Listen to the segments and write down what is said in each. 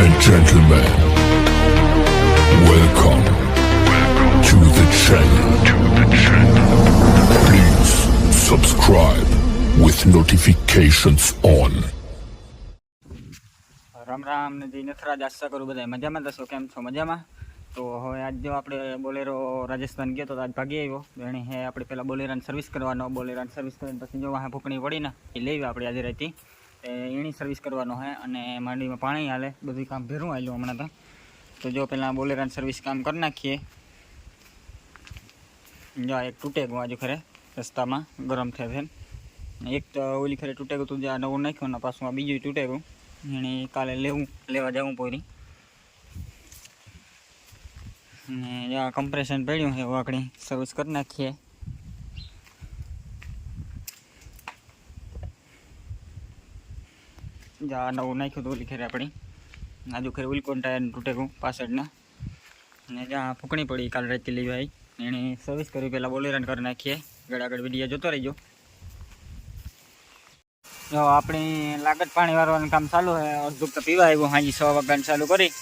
and gentlemen, welcome to the channel. Please subscribe with notifications on. Ram Ram ને જય નથરાજ આશા કરું બધા મજામાં દસો કેમ છો મજામાં તો હવે આજ જો આપણે બોલેરો રાજસ્થાન ગયો તો આજ ભાગી આવ્યો એણે હે આપણે પહેલાં બોલેરાની સર્વિસ કરવાનો બોલેરાની સર્વિસ કરીને પછી જો વાહ ભૂકણી વળીને એ લેવી આપણે આજે રહેતી એની સર્વિસ કરવાનો છે અને માંડીમાં પાણી હાલે બધું કામ ભેરું હાલ્યું હમણાં તો તો જો પહેલાં બોલેરાની સર્વિસ કામ કરી નાખીએ જો એક તૂટે ગયું આજુ ખરે રસ્તામાં ગરમ થયા છે એક તો ઓલી ખરે તૂટે ગયું તું જે નવું નાખ્યું ના પાછું આ બીજું તૂટે ગયું એને કાલે લેવું લેવા જવું પોરી ને આ કમ્પ્રેશન પડ્યું છે વાકડી સર્વિસ કરી નાખીએ જા નો નઈ ખેતો લીખ રે આપડી નાજુ ખેરી ઉલકોંટા ને ટૂટે કો 65 ના ને જા ફુકણી પડી કાલ રાતી લે ભાઈ એને સર્વિસ કરી પેલા બોલે રન કર નાખીએ ગડ આગળ વીડિયો જોતો રહેજો યો આપણી લાગટ પાણી વાળવાનું કામ ચાલુ છે અડધું તો પીવા આવ્યું હાજી 6 વખત ચાલુ કરી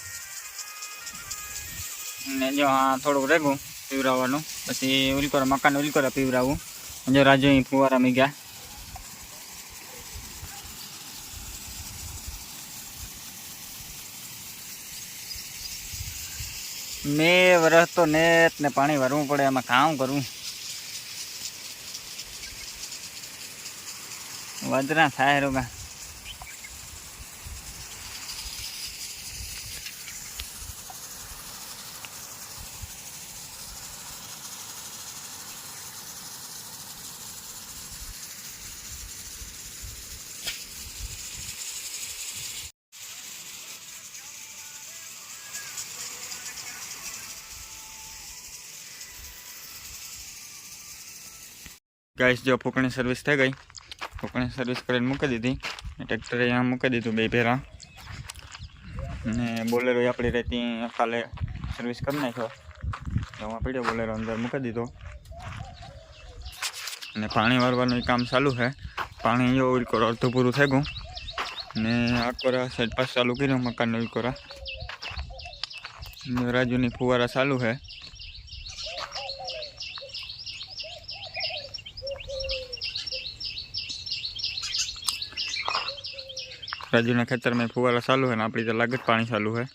ને જો હા થોડું રેગું પીરાવાનો પછી ઉરી પર મકાન ઉરી પર પીરાવું અંજે રાજય ફુવારા મગ્યા મેં વરસ તો નેટ ને પાણી ભરવું પડે એમાં કામ કરવું વજરા થાય રોગા ગાઈસ જો પોકણી સર્વિસ થઈ ગઈ પોકણી સર્વિસ કરીને મુકી દીધી ને ટ્રેક્ટર એ આમ મુકી દીધું બે પેરા ને બોલેરો આપણી રહીતી અકાલે સર્વિસ કરનાખ્યો જો માં પડ્યો બોલેરો અંદર મુકી દીધો ને પાણી ભરવાનો કામ ચાલુ છે પાણી એ ઉલકો રત પૂરો થઈ ગયો ને આખોરા સાઈડ પાસ ચાલુ કર્યો મકાન ઉલકોરા ને રાજુ ની કુવારા ચાલુ છે રાજુના ખેતરમાં ફુવારા ચાલુ હોય ને આપણી તો લાગત પાણી ચાલુ હોય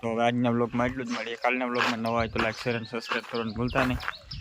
તો આજના બ્લોગમાં એટલું જ મળીએ કાલના બ્લોગમાં નવા હોય તો લાઈક શેર અને સબસ્ક્રાઈબ કરવાનું ભૂલતા નહીં